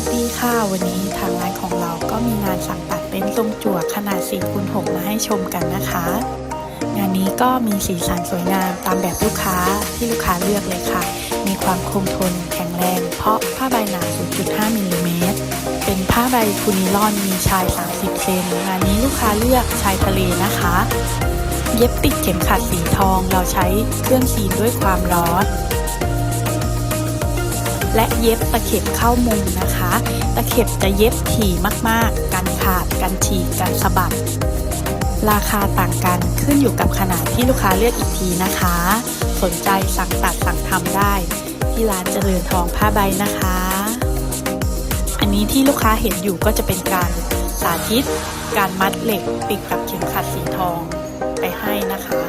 วัสดีค่ะ วันนี้ทางร้านของเราก็มีงานสั่งตัดเป็นทรงจั่วขนาด4คูณ6มาให้ชมกันนะคะ งานนี้ก็มีสีสันสวยงามตามแบบลูกค้าที่ลูกค้าเลือกเลยค่ะ มีความคงทนแข็งแรง เพราะผ้าใบหนา 0.5มิลลิเมตรเป็นผ้าใบคูนิลอนมีชาย 30 เซนงานนี้ลูกค้าเลือกชายทะเลนะคะ เย็บติดเข็มขัดสีทองเราใช้เครื่องซีนด้วยความร้อน และเย็บตะเข็บเข้ามุมนะคะ ตะเข็บจะเย็บถี่มากๆ กันขาด กันฉีกกันสะบัด ราคาต่างกันขึ้นอยู่กับขนาดที่ลูกค้าเลือกอีกทีนะคะ สนใจสั่งตัดสั่งทำได้ ที่ร้านเจริญทองผ้าใบนะคะ อันนี้ที่ลูกค้าเห็นอยู่ก็จะเป็นการสาธิต การมัดเหล็กติดกับเข็มขัดสีทองไปให้นะคะ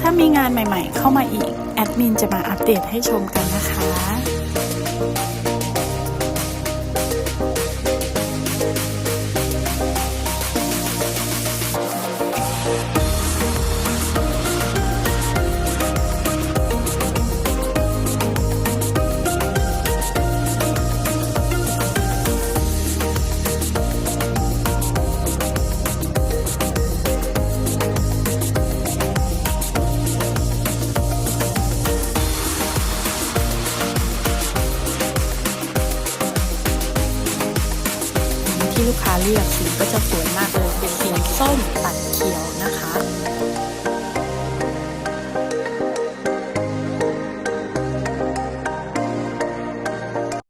ถ้ามีงานใหม่ๆ เข้ามาอีก แอดมินจะมาอัปเดตให้ชมกันนะคะ ลูกค้าเลือกสีก็จะสวยมากเลย